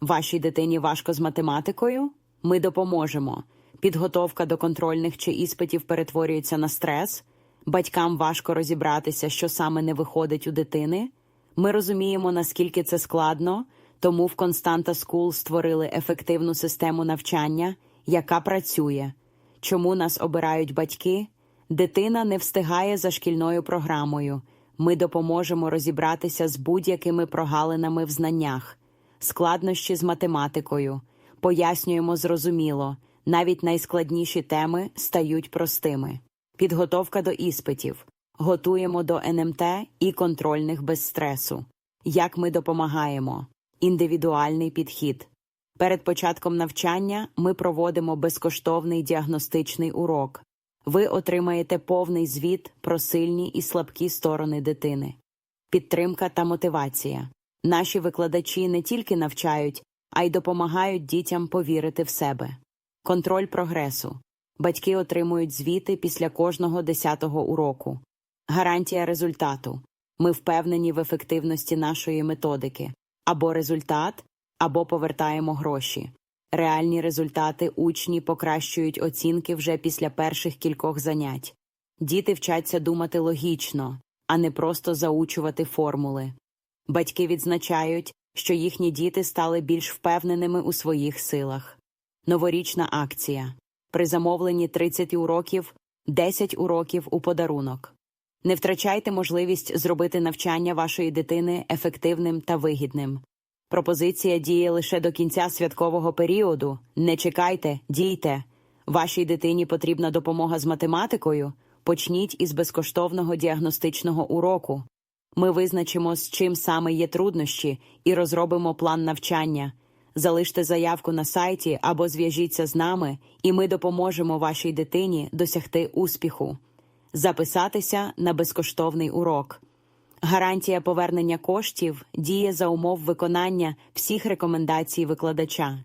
Вашій дитині важко з математикою? Ми допоможемо. Підготовка до контрольних чи іспитів перетворюється на стрес. Батькам важко розібратися, що саме не виходить у дитини. Ми розуміємо, наскільки це складно, тому в Константа Скул створили ефективну систему навчання, яка працює. Чому нас обирають батьки? Дитина не встигає за шкільною програмою. Ми допоможемо розібратися з будь-якими прогалинами в знаннях, складнощі з математикою, пояснюємо зрозуміло, навіть найскладніші теми стають простими. Підготовка до іспитів. Готуємо до НМТ і контрольних без стресу. Як ми допомагаємо? Індивідуальний підхід. Перед початком навчання ми проводимо безкоштовний діагностичний урок. Ви отримаєте повний звіт про сильні і слабкі сторони дитини. Підтримка та мотивація. Наші викладачі не тільки навчають, а й допомагають дітям повірити в себе. Контроль прогресу. Батьки отримують звіти після кожного десятого уроку. Гарантія результату. Ми впевнені в ефективності нашої методики. Або результат, або повертаємо гроші. Реальні результати учні покращують оцінки вже після перших кількох занять. Діти вчаться думати логічно, а не просто заучувати формули. Батьки відзначають, що їхні діти стали більш впевненими у своїх силах. Новорічна акція. При замовленні 30 уроків 10 уроків у подарунок. Не втрачайте можливість зробити навчання вашої дитини ефективним та вигідним. Пропозиція діє лише до кінця святкового періоду. Не чекайте, дійте. Вашій дитині потрібна допомога з математикою. Почніть із безкоштовного діагностичного уроку. Ми визначимо, з чим саме є труднощі, і розробимо план навчання. Залиште заявку на сайті або зв'яжіться з нами, і ми допоможемо вашій дитині досягти успіху. Записатися на безкоштовний урок. Гарантія повернення коштів діє за умов виконання всіх рекомендацій викладача.